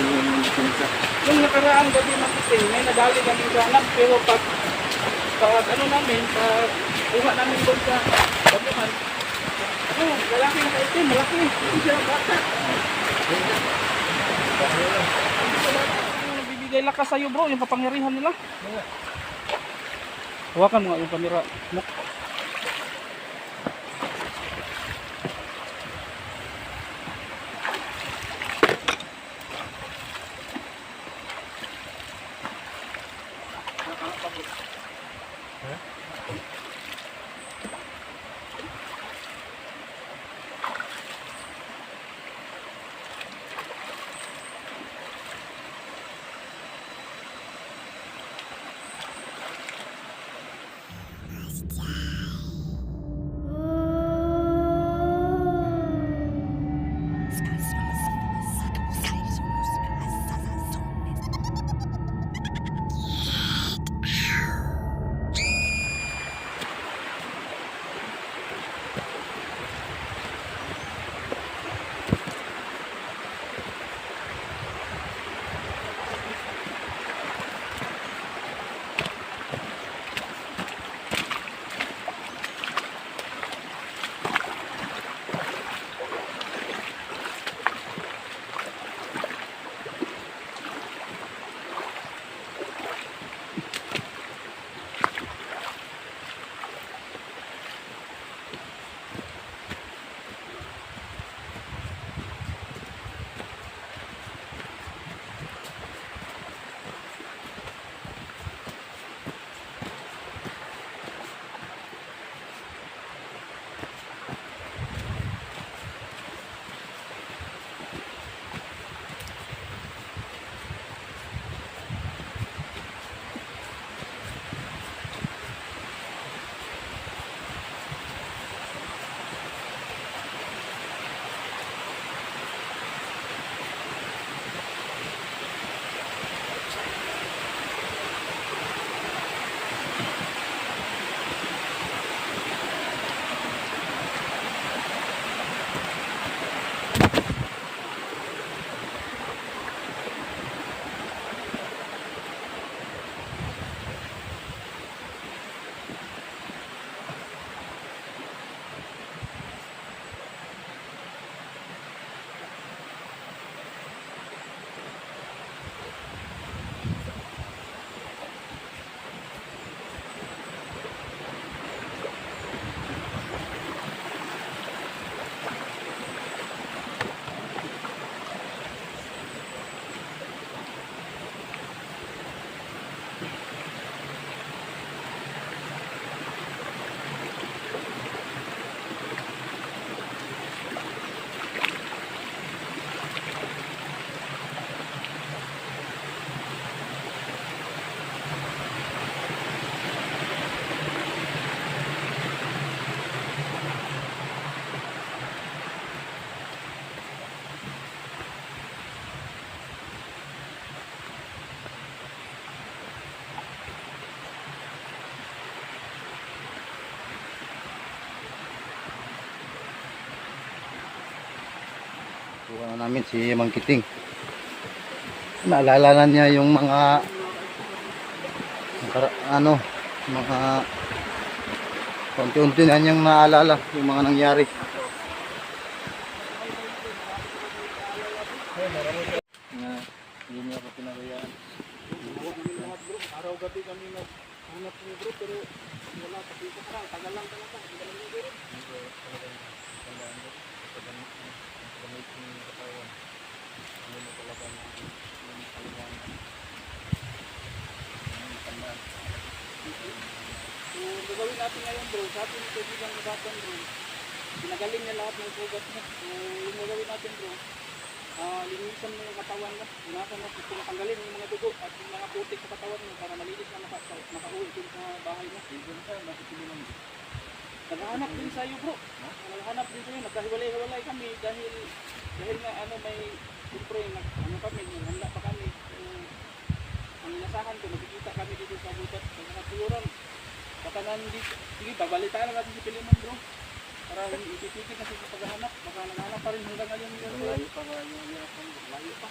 natin yung pinsa. Yung nakaraang gabi natin, may nadali kami sa anak, pero pag, pag ano namin, pag kuha namin doon sa babuhan, ano, lalaki na kaitin, malaki, hindi siya bata. Nagbibigay lakas sa'yo bro, yung kapangyarihan nila. Hawakan mo nga yung kamera. Muk. Namin si Mang Kiting. Naalala na niya yung mga ano, mga unti-unti na niyang naalala yung mga nangyari. Na hindi niya pa pinagayaan. Araw gabi kami naghanap ni bro, pero wala pa dito ka tagal lang talaga. Tagal lang yung bro. So, gagawin natin ngayon bro, sabi ni kaibigan ni Batman bro, pinagaling niya lahat ng sugat niya. So, yung gagawin natin bro, ah linisan mo yung katawan mo, punasan mo, pinatanggalin yung mga dugo at yung mga putik sa katawan mo para malinis na maka, makauwi dun sa bahay mo. Naghahanap din sa iyo bro. Naghahanap din sa iyo, nagkahiwalay-hiwalay kami dahil dahil nga ano may siyempre nag, ano kami, handa pa kami. So, ang inasahan ko, nakikita kami dito sa butat sa mga tuyuran. Baka nandito, sige, babalitaan lang natin si Pilimon bro. Para ipipikit na siya sa paghahanap. Baka naghahanap pa rin hanggang ngayon. Malayo pa, malayo pa.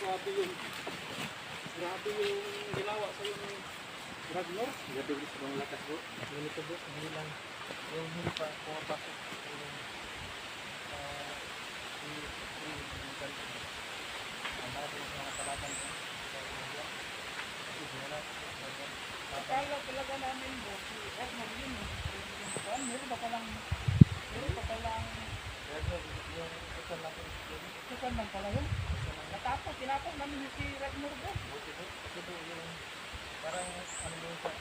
grabe yung grabe yung ginawa sa yung Ragnar. Grabe sobrang lakas bro. Ganito bro, hindi lang yung hindi pa pumapasok. Yung, ah, yung screen, yung ganito. Ang dami ng mga kalaban bro. Kasi wala, wala. Akala talaga namin bro, si Ragnar yun eh. Meron pa palang, meron pa palang, yung ito lang kusan lang tinapos namin yung si Ragnar bro. Buti bro, kasi bro, yung parang ano yung. At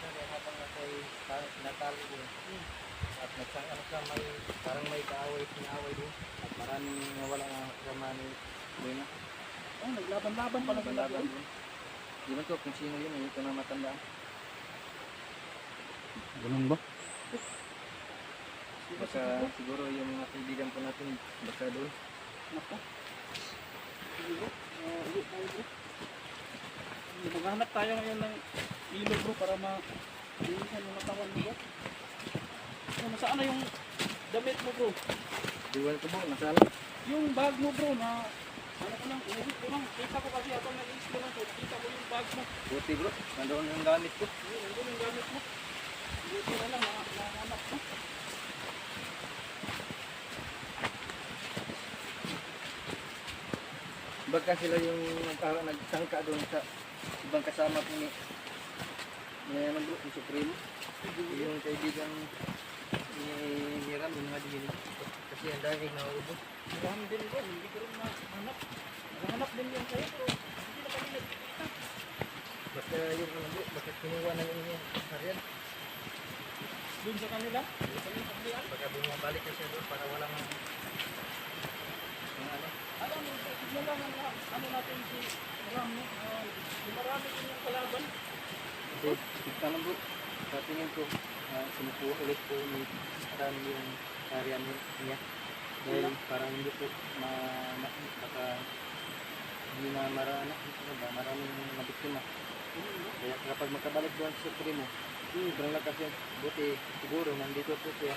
nagsang ano ka, may parang may kaaway, pinaaway din. At maraming nawala ng kasama ni Lena. Oh, naglaban-laban pala sila Laban doon. din. Di ba ko kung sino yun, eh, ito na matanda. Ganun ba? Baka siguro yung mga kaibigan po natin, baka doon. Nako. Uh, ulit tayo bro. Maghanap tayo ngayon ng ilo bro para ma Ilisan yung. Nasaan na yung damit mo bro? Diwan ko po, nasaan? Yung bag mo bro na ano ko lang, inubit ko lang. Kita ko kasi ako nag-iisip lang ko. Kita ko yung bag mo. Buti bro, nandoon yung gamit ko. Yun, nandun yung gamit mo. Buti na lang, mga nahanap mo. Baka sila yung nag- nagtangka doon sa ibang kasama ko ni ano bro, ni Supremo. Yung kaibigan ni Hiram, yung mga dihin. Kasi ang dami naubos. Marami din bro, hindi ko rin mahanap. Nahanap din yan sa'yo bro. Hindi na kami nagkikita. Baka yung ano bro, baka kinuha na yung harian. Doon sa kanila. Kami pagdian. Baka bumabalik kasi doon para walang mga ano. Alam mo, tignan lang ang ano natin si Ram? Uh, marami din yung kalaban. Kasi kita na bro, sa tingin ko, uh, sinukuha ulit po ni Ram yung harian niya. Dahil parang hindi po ma, ma baka hindi na marana, ano ba, maraming nabiktima. Kaya kapag makabalik doon sa Supremo, hmm, sobrang lakas yan. Buti siguro nandito po siya,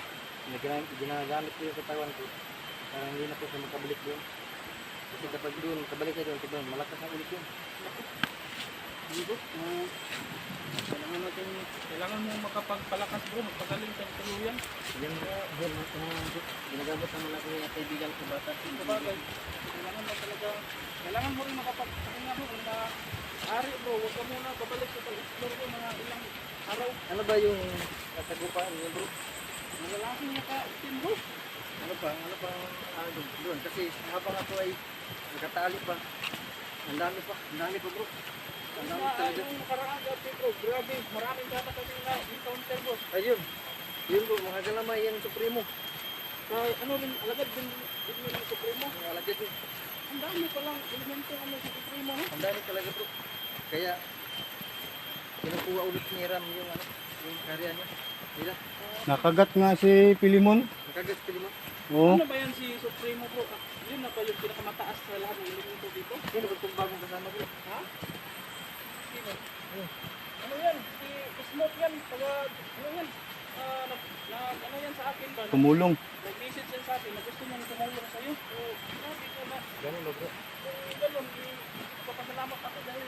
ginagamit, ko yung katawan ko. Parang hindi na po siya makabalik doon. Kasi kapag doon, kabalik siya doon, doon, malakas ang ulit yun. Hindi uh, kailangan mo makapagpalakas bro, magpagaling sa tuluyan. Yan, yan, uh, ginagamit naman natin yung kaibigan ko bata. Sabagay, kailangan mo talaga, kailangan mo rin makapagpahinga bro, kung maaari bro, huwag ka muna babalik sa pag-explore ko mga ilang araw. Ano ba yung nasagupaan niyo bro? Mga lalaki niya ka, itim bro. Ano pa? Ano pa ang ano doon? Kasi habang ako ay nakatali pa, ang dami pa, ang dami pa bro. Ang dami Mga talaga. yung nakaraan gabi bro, grabe, maraming gata kami na encounter bro. Ayun, yun bro, mga galamay yan Supremo. Kaya ano rin, alagad din din yun Supremo. Ang alagad yun. Ang dami palang elemento ano sa Supremo no? Ang dami talaga bro. Kaya, kinukuha ulit ni Ram yung ano, yung karya niya. Nila, Nakagat nga si Pilimon. nakagas pili mo. Oo. Ano ba yan si Supremo bro? Ah, Yun na ba yung pinakamataas sa lahat ng elemento dito? Sino ba itong bagong kasama bro? Ha? Ano yan? Si Smoke yan. Taga, ano yan? Ah, nag, nag, ano yan sa akin ba? Tumulong. Nag-message yan sa akin na gusto niyang tumulong sa'yo. So, grabe ko na. Ganun bro? Kung gano'n, papasalamat ako dahil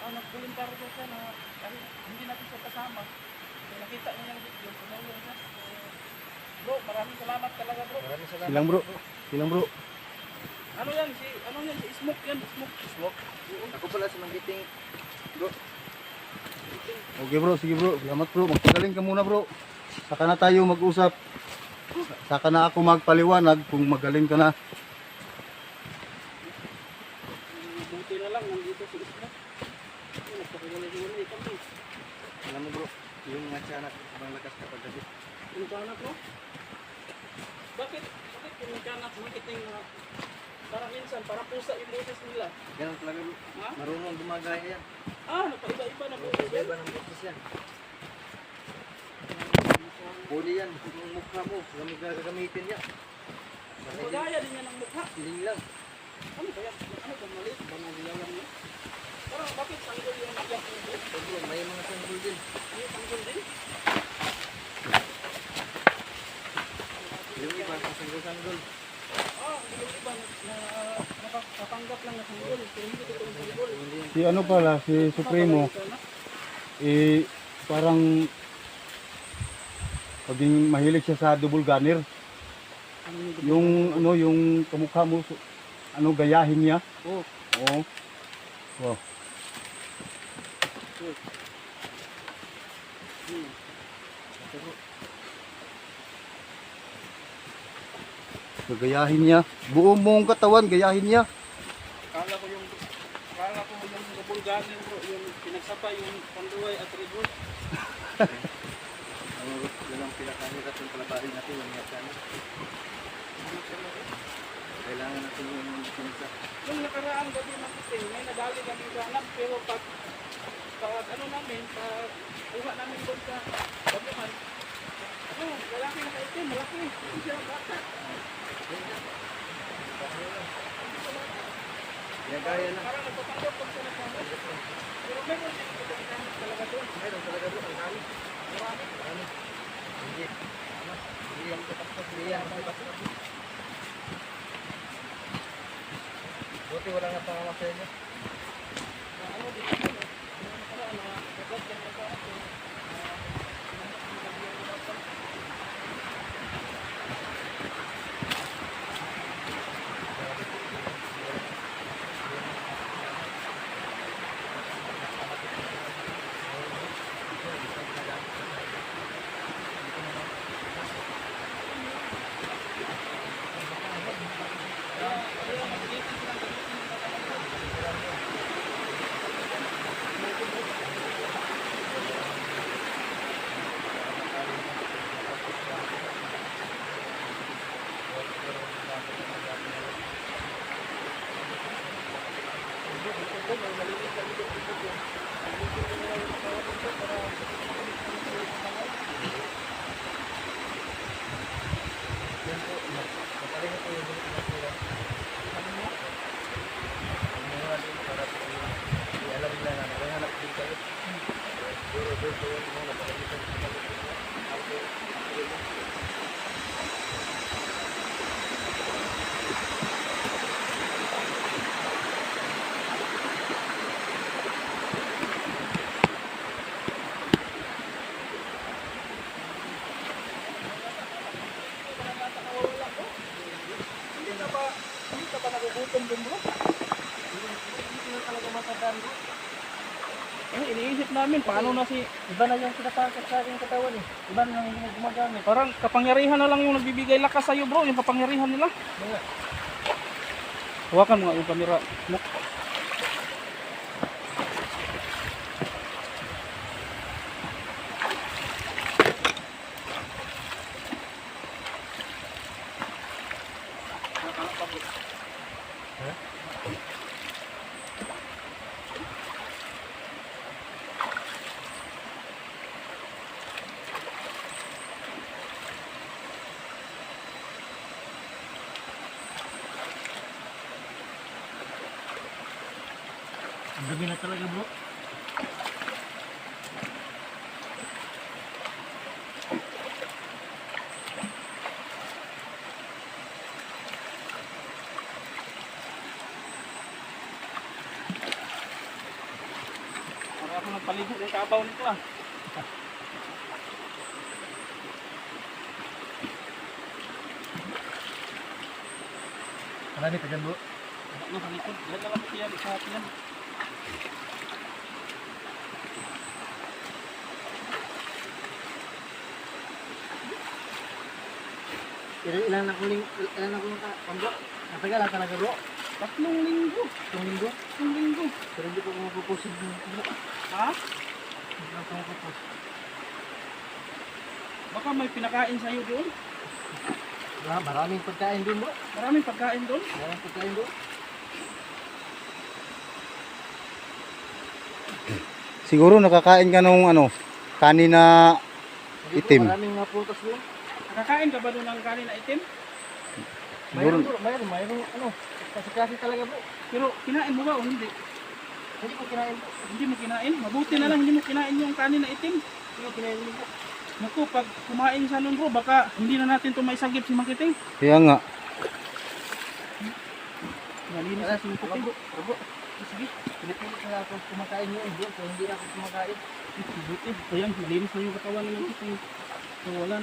ah, nag-volunteer ko siya na dahil hindi natin siya kasama. So, nakita niya yung video, tumulong siya. So, bro, maraming salamat talaga bro. Maraming salamat. Silang bro. Silang bro. Ano yan? Si, ano yan? Si Smoke yan. Smoke. Smoke. Ako pala si Manggiting. Bro, Okay bro, sige bro. Salamat bro. Magpagaling ka muna bro. Saka na tayo mag-usap. Saka na ako magpaliwanag kung magaling ka na. Buti na lang, nandito si Smoke. Ay, Nagpakiwalay-hiwalay kami. alam mo bro, yung mga tiyanak, sobrang lakas kapag gabi. Yung kanak mo? Bakit? Bakit yung kanak makiting na parang minsan, parang pusa yung boses nila? Ganun talaga. Ha? Marunong gumagaya yan. Ah, napaiba-iba na boses. Iba ng boses yan. Huli yan. Yung mukha mo, gagamitin yan. Basta hindi- Magaya din yan ang mukha. Siling lang. Ano kaya? Ano ba mali? Ba naglalang niya? Parang bakit sanggol yung nagyak bro, may mga sanggol din. May sanggol din? Yung iba, sa sanggol-sanggol. Si ano pala, si Supremo, eh, parang paging mahilig siya sa double gunner. Yung ano, yung kamukha mo, ano, gayahin niya. Oh, Oo. Wow. Gagayahin niya. Buong mong katawan, gayahin niya. Kala ko yung kala ko yung gunner bro, yung pinagsapa yung panduay at bull. Ang yun ang pinakahirap yung palabarin natin yung mga sana. Kailangan natin yung pinsa. Yung nakaraang gabi ng itim, may nadali kami sa anak, pero pag, pag ano namin, pag uha namin doon sa babuhan, ano, lalaki na kaitim, malaki, hindi siya bata. Yan gaya na. Parang nagpapanggap pag sila sa amin. Pero meron talaga doon. Mayroon talaga doon ang dami. Marami. Marami. Hindi. Ano? Hindi yan kapatid. Hindi yan kapatid. Buti wala nga pangamak sa inyo. Hindi ka ba, hindi ka ba nagugutom doon bro? Hindi ka talaga matandaan bro. Eh, iniisip namin, paano na si... Iba na yung pinatakas sa aking katawan eh. Iba na yung gumagamit. Parang kapangyarihan na lang yung nagbibigay lakas sa'yo bro, yung kapangyarihan nila. Hawakan mo nga yung kamera. mo. Ang dumi na talaga bro. Para ako nagpaligo ng kabaw nito ah. Marami ka dyan bro. Ano sa likod? Yan na lang yan, isa yan. Ilan na kuling, ilan na kuling ka, pambro? Natagal lang talaga bro. Tatlong linggo. Itong linggo. Tatlong linggo. Pero hindi ko mapupusin yung. Ha? Hindi ko mapupus. Baka may pinakain sa'yo doon. Diba? Maraming pagkain dun bro. Maraming pagkain doon. Maraming pagkain bro. Siguro nakakain ka nung ano, kanina Itim. Maraming mga prutas dun. Nakakain ka ba doon ng kanin na itim? Mayroon bro, mayroon, mayroon ano. Kasi-kasi talaga bro. Pero kinain mo ba o hindi? Hindi ko kinain bro. Hindi mo kinain? Mabuti na lang hindi mo kinain yung kanin na itim. Hindi ko kinain bro. Naku, pag kumain siya nun bro, baka hindi na natin ito maisagip si Makiting. Kaya nga, Malinis sa sumputi bro. Bro, Sige. pinipilit na ako kumakain yun bro. Kung hindi ako kumakain, Buti. Ayan, malinis na yung katawan ng puting. So wala na.